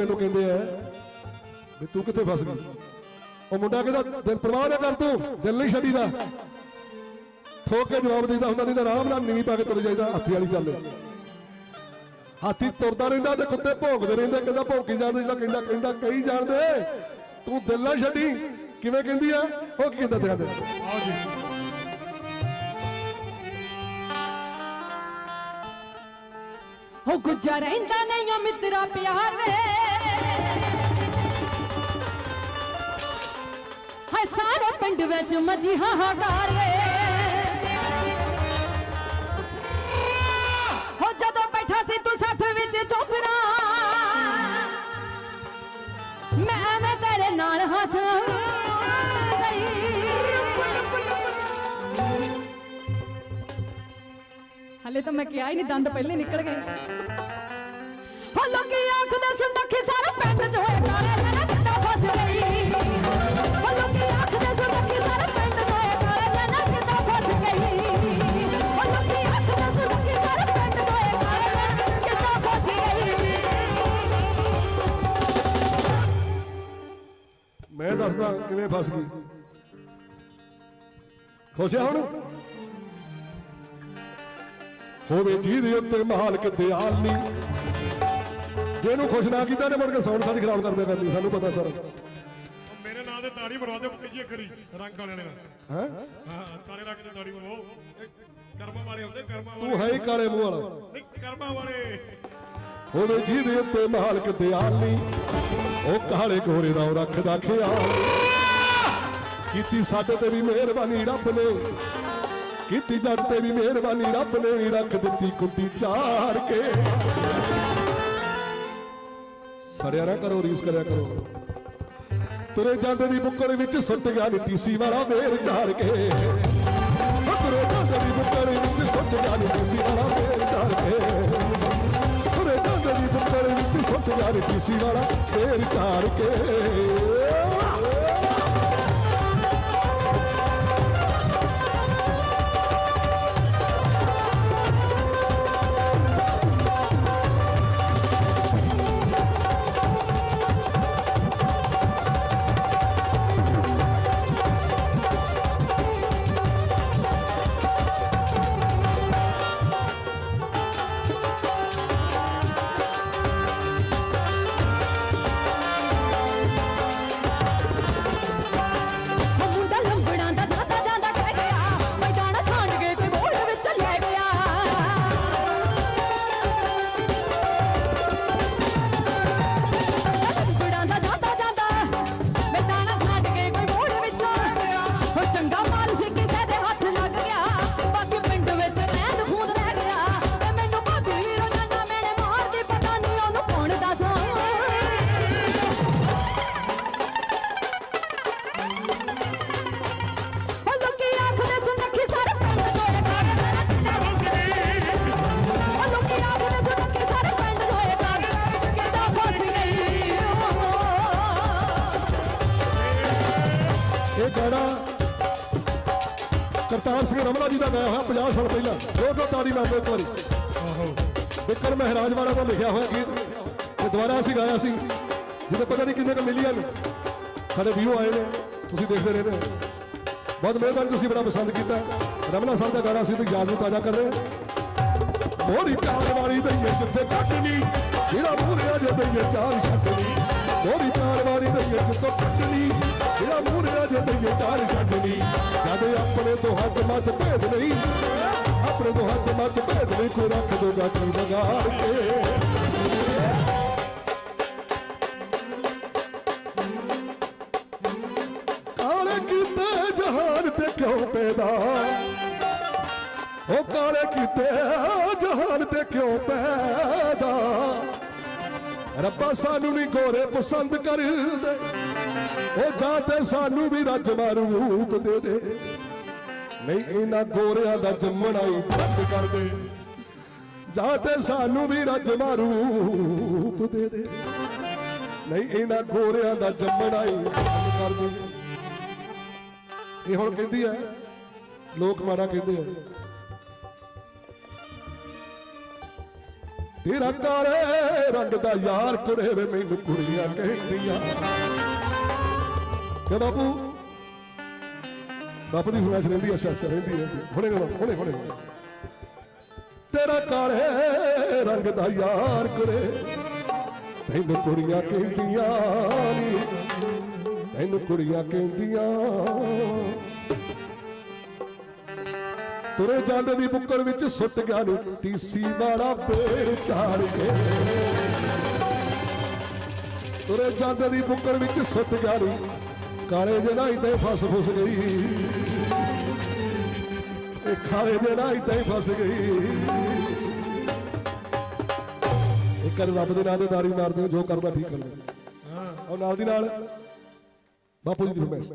ਮੈਨੂੰ ਕਹਿੰਦੇ ਆ ਵੀ ਤੂੰ ਕਿੱਥੇ ਫਸ ਗਈ? ਉਹ ਮੁੰਡਾ ਕਹਿੰਦਾ, ਦਿਲ ਪਰਵਾਹ ਨਾ ਕਰ ਤੂੰ, ਦਿਲ ਨਹੀਂ ਛੱਡੀਦਾ। ਠੋਕ ਕੇ ਜਵਾਬ ਦਿੰਦਾ ਹੁੰਦਾ, ਨਹੀਂ ਤਾਂ ਆਰਾਮ ਨਾਲ ਨੀਵੀਂ ਪਾ ਕੇ ਤੁਰ ਜਾਈਦਾ, ਹਾਥੀ ਵਾਲੀ ਚੱਲ। ਹਾਥੀ ਤੁਰਦਾ ਰਹਿੰਦਾ ਤੇ ਕੁੱਤੇ ਭੌਂਕਦੇ ਰਹਿੰਦੇ, ਕਹਿੰਦਾ ਭੌਂਕੀ ਜਾਂਦੇ, ਜਿਹੜਾ ਕਹਿੰਦਾ ਕਹਿੰਦਾ ਕਈ ਜਾਣਦੇ, ਤੂੰ ਦਿਲ ਨਾ ਛੱਡੀ। ਕਿਵੇਂ ਕਹਿੰਦੀ ਆ? ਉਹ ਕੀ ਕਹਿੰਦਾ ਤੇਰਾ ਦਿਲ? ਆਓ ਜੀ। ਉਹ ਗੁੱਜਾ ਰਹਿੰਦਾ ਨਹੀਂ ਉਹ ਮਿੱਤਰਾ ਪਿਆਰ ਵੇ। ਹਾਏ ਸਾਰੇ ਪਿੰਡ ਵਿੱਚ ਮਜੀ ਹਾਹਾਕਾਰ ਵੇ। ਹੋ ਜਦੋਂ ਬੈਠਾ ਸੀ ਤੂੰ ਸਾਥ ਵਿੱਚ ਚੋਪਰਾ ਮੈਂ ਐਵੇਂ ਤੇਰੇ ਨਾਲ ਹੱਸ ਹਲੇ ਤਾਂ ਮੈਂ ਕਿਹਾ ਹੀ ਨਹੀਂ, ਦੰਦ ਪਹਿਲੇ ਨਿਕਲ ਗਏ। ਹੋ ਲੋਕੀ ਆਖਦੇ ਸੁਣਖੀ ਸਾਰਾ ਪਿੰਡ ਚ ਹੋਏ ਕਾਲੇ ਜਣਾ ਕਿੱਦਾਂ ਫਸ ਗਈ ਹੋ ਲੋਕੀ ਆਖਦੇ ਸੁਣਖੀ ਸਾਰਾ ਪਿੰਡ ਚ ਹੋਏ ਕਾਲੇ ਜਣਾ ਕਿੱਦਾਂ ਫਸ ਗਈ ਹੋ ਲੋਕੀ ਆਖਦੇ ਸੁਣਖੀ ਸਾਰਾ ਪਿੰਡ ਚ ਹੋਏ ਕਾਲੇ ਜਣਾ ਕਿੱਦਾਂ ਫਸ ਗਈ ਮੈਂ ਦੱਸਦਾ ਕਿਵੇਂ ਫਸ ਗਈ। ਖੁਸ਼ਿਆ ਹੁਣ? ਹੋਵੇ ਜਿਹਦੇ ਉੱਤੇ ਮਹਾਲ ਕਿਤੇ ਹਾਲ ਨਹੀਂ। ਜਿਹਨੂੰ ਖੁਸ਼ ਨਾ ਕੀਤਾ ਨੇ ਮੁੜ ਕੇ ਸੌਣ ਸਾਡੀ ਖਰਾਬ ਕਰਦੇ ਕਰਨੀ ਸਾਨੂੰ ਪਤਾ ਸਰ। ਮੇਰੇ ਨਾਂ ਤੇ ਤਾੜੀ ਮਰਵਾ ਦਿਓ ਭਤੀਜੀ ਕਰੀ ਰੰਗ ਵਾਲੇ ਨੇ ਹੈ? ਹਾਂ ਕਾਲੇ ਰੰਗ ਤੇ ਤਾੜੀ ਮਰਵਾਓ। ਕਰਮਾਂ ਵਾਲੇ ਹੁੰਦੇ ਕਰਮਾਂ ਵਾਲੇ। ਤੂੰ ਹੈ ਹੀ ਕਾਲੇ ਮੂੰਹ ਵਾਲਾ। ਨਹੀਂ ਕਰਮਾਂ ਵਾਲੇ। ਹੋਵੇ ਜਿਹਦੇ ਉੱਤੇ ਮਹਾਲ ਕਿਤੇ ਹਾਲ ਨਹੀਂ। ਉਹ ਕਾਲੇ ਗੋਰੇ ਦਾ ਰੱਖਦਾ ਖਿਆਲ। ਕੀਤੀ ਸਾਡੇ ਤੇ ਵੀ ਮਿਹਰਬਾਨੀ ਰੱਬ ਨੇ। ਕੀਤੀ ਜੱਟ ਤੇ ਵੀ ਮਿਹਰਬਾਨੀ, ਰੱਬ ਨੇ ਵੀ ਰੱਖ ਦਿੱਤੀ ਕੁੰਡੀ ਚਾਰ ਕੇ। ਸੜਿਆ ਨਾ ਕਰੋ, ਰੀਸ ਕਰਿਆ ਕਰੋ। ਤੁਰੇ ਜਾਂਦੇ ਦੀ ਬੁੱਕਰ ਵਿੱਚ ਸੁੱਟ ਗਿਆ ਨੀ ਟੀਸੀ ਵਾਲਾ ਵੇਰ ਝਾੜ ਕੇ। ਉਹ ਤੁਰੇ ਜਾਂਦੇ ਦੀ ਬੁੱਕਲ ਵਿੱਚ ਸੁੱਟ ਗਿਆ ਨੀ ਟੀਸੀ ਵਾਲਾ ਵੇਰ ਝਾੜ ਕੇ। ਤੁਰੇ ਜਾਂਦੇ ਦੀ ਬੁੱਕਰ ਵਿੱਚ ਸੁੱਟ ਗਿਆ ਨੀ ਟੀਸੀ ਵਾਲਾ ਵੇਰ ਝਾੜ ਕੇ। ਇਹ ਗਾਣਾ ਕਰਤਾਰ ਸਿੰਘ ਰਮਲਾ ਜੀ ਦਾ ਗਾਇਆ ਹੋਇਆ 50 ਸਾਲ ਪਹਿਲਾਂ। ਉਹ ਕੋ ਤਾੜੀ ਮਾਰਦੇ ਇੱਕ ਵਾਰੀ। ਵਿਕਰ ਮਹਿਰਾਜ ਵਾਲਾ ਦਾ ਲਿਖਿਆ ਹੋਇਆ ਗੀਤ। ਇਹ ਦੁਬਾਰਾ ਅਸੀਂ ਗਾਇਆ ਸੀ। ਜਿਹਦੇ ਪਤਾ ਨਹੀਂ ਕਿੰਨੇ ਕੁ ਮਿਲੀਅਨ ਸਾਡੇ ਵੀਊ ਆਏ ਨੇ। ਤੁਸੀਂ ਦੇਖਦੇ ਰਹਿੰਦੇ ਹੋ। ਬਹੁਤ ਮਿਹਰਬਾਨੀ ਤੁਸੀਂ ਬੜਾ ਪਸੰਦ ਕੀਤਾ। ਰਮਲਾ ਸਾਹਿਬ ਦਾ ਗਾਣਾ ਸੀ ਤੇ ਯਾਦ ਨੂੰ ਤਾਜ਼ਾ ਕਰ ਰਹੇ। ਮੋਰੀ ਪਿਆਰ ਵਾਲੀ ਦਈਏ ਜਿੱਥੇ ਕੱਟਣੀ ਜਿਹੜਾ ਮੂਹਰੇ ਆ ਜੇ ਦਈਏ ਚਾਰ ਛੱਡਣੀ। ਮੋਰੀ ਪਿਆਰ ਵਾਲੀ ਦਈਏ ਜਿੱਥੇ ਕੱਟਣੀ ਜਿਹੜਾ ਮੂਹਰੇ ਆ ਛੱਡਣੀ ਜਦ ਆਪਣੇ ਤੋਂ ਹੱਥ ਮੱਤ ਭੇਦ ਨਹੀਂ, ਆਪਣੇ ਤੋਂ ਹੱਥ ਮੱਤ ਭੇਦ ਨਹੀਂ, ਕੋਈ ਰੱਖ ਦੋ ਗਾਠੀ ਬਗਾੜ ਕੇ। ਕਾਲੇ ਕੀਤੇ ਜਹਾਨ ਤੇ ਕਿਉਂ ਪੈਦਾ? ਉਹ ਕਾਲੇ ਕੀਤੇ ਜਹਾਨ ਤੇ ਕਿਉਂ ਪੈਦਾ? ਰੱਬਾ ਸਾਨੂੰ ਵੀ ਗੋਰੇ ਪਸੰਦ ਕਰਦੇ। ਉਹ ਜਾਂ ਤੇ ਸਾਨੂੰ ਵੀ ਰੱਜ ਰੂਪ ਦੇ ਦੇ। ਨਹੀਂ, ਇਹਨਾਂ ਗੋਰਿਆਂ ਦਾ ਜੰਮਣਾ ਹੀ ਬੰਦ ਕਰ ਦੇ। ਜਾਂ ਤੇ ਸਾਨੂੰ ਵੀ ਰੱਜ ਰੂਪ ਦੇ ਦੇ। ਨਹੀਂ, ਇਹਨਾਂ ਗੋਰਿਆਂ ਦਾ ਜੰਮਣਾ ਹੀ ਬੰਦ ਕਰ ਦੇ। ਇਹ ਹੁਣ ਕਹਿੰਦੀ ਹੈ, ਲੋਕ ਮਾੜਾ ਕਹਿੰਦੇ ਆ। ਤੇਰਾ ਕਾਲੇ ਰੰਗ ਦਾ ਯਾਰ ਕੁੜੇ ਵੇ ਮੈਨੂੰ ਕੁੜੀਆਂ ਕਹਿੰਦੀਆਂ। ਤੇ ਬਾਪੂ। ਬਾਪੂ ਦੀ ਫਰਮਾਇਸ਼ ਰਹਿੰਦੀ ਆ ਅੱਛਾ ਅੱਛਾ ਰਹਿੰਦੀ ਰਹਿੰਦੀ। ਹੁਣੇ ਗਾਣਾ, ਹੁਣੇ ਹੁਣੇ ਤੇਰਾ ਕਾਲੇ ਰੰਗ ਦਾ ਯਾਰ ਕੁੜੇ ਤੈਨੂੰ ਕੁੜੀਆਂ ਕਹਿੰਦੀਆਂ ਨੀ। ਤੈਨੂੰ ਕੁੜੀਆਂ ਕਹਿੰਦੀਆਂ ਤੁਰੇ ਜਾਂਦੇ ਦੀ ਬੁੱਕਰ ਵਿੱਚ ਸੁੱਟ ਗਿਆ ਨੂੰ ਟੀਸੀ ਵਾਲਾ ਪੇੜ ਝਾੜ ਕੇ। ਤੁਰੇ ਜਾਂਦੇ ਦੀ ਬੁੱਕਰ ਵਿੱਚ ਸੁੱਟ ਗਿਆ ਨੂੰ ਕਾਲੇ ਜਿਹੜਾ ਇਤੇ ਫਸ ਫਸ ਗਈ। ਇਹ ਕਾਲੇ ਜਿਹੜਾ ਇਤੇ ਫਸ ਗਈ। ਇਹ ਕਰ ਰੱਬ ਦੇ ਨਾਂ ਤੇ ਦਾਰੀ ਮਾਰਦੇ ਜੋ ਕਰਦਾ ਠੀਕ ਕਰਦਾ ਹਾਂ। ਔਰ ਨਾਲ ਦੀ ਨਾਲ ਬਾਪੂ ਜੀ ਦੀ ਫਰਮਾਇਸ਼।